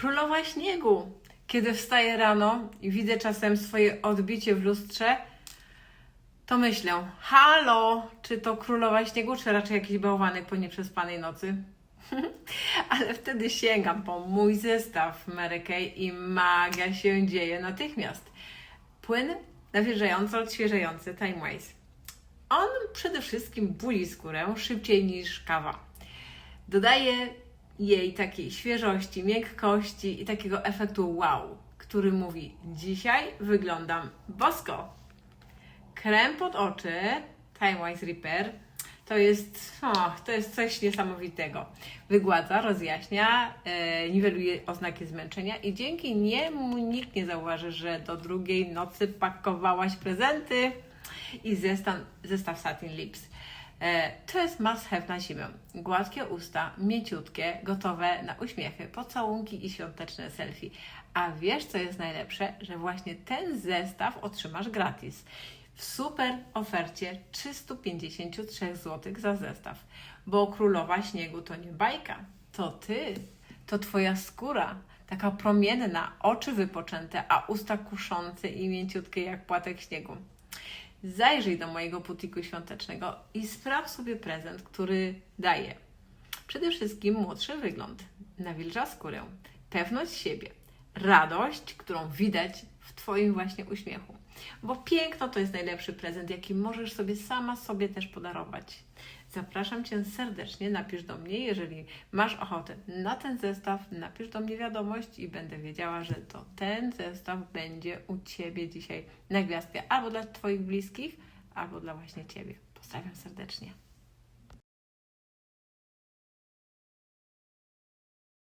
Królowa śniegu. Kiedy wstaję rano i widzę czasem swoje odbicie w lustrze, to myślę, halo, czy to królowa śniegu, czy raczej jakiś bałwanek po nieprzespanej nocy? Ale wtedy sięgam po mój zestaw Mary Kay i magia się dzieje natychmiast. Płyn nawilżający, odświeżający Time Waste. On przede wszystkim buli skórę szybciej niż kawa. Dodaje jej takiej świeżości, miękkości i takiego efektu wow, który mówi: Dzisiaj wyglądam bosko. Krem pod oczy Time Wise Repair to jest, to jest coś niesamowitego. Wygładza, rozjaśnia, e, niweluje oznaki zmęczenia i dzięki niemu nikt nie zauważy, że do drugiej nocy pakowałaś prezenty i zestaw, zestaw Satin Lips. E, to jest must have na zimę. Gładkie usta, mięciutkie, gotowe na uśmiechy, pocałunki i świąteczne selfie. A wiesz, co jest najlepsze? Że właśnie ten zestaw otrzymasz gratis. W super ofercie 353 zł za zestaw. Bo królowa śniegu to nie bajka, to ty, to twoja skóra. Taka promienna, oczy wypoczęte, a usta kuszące i mięciutkie jak płatek śniegu. Zajrzyj do mojego butiku świątecznego i sprawdź sobie prezent, który daje przede wszystkim młodszy wygląd, nawilża skórę, pewność siebie, radość, którą widać w Twoim właśnie uśmiechu. Bo piękno to jest najlepszy prezent, jaki możesz sobie sama sobie też podarować. Zapraszam Cię serdecznie, napisz do mnie, jeżeli masz ochotę na ten zestaw, napisz do mnie wiadomość i będę wiedziała, że to ten zestaw będzie u Ciebie dzisiaj na gwiazdkę, albo dla Twoich bliskich, albo dla właśnie Ciebie. Pozdrawiam serdecznie.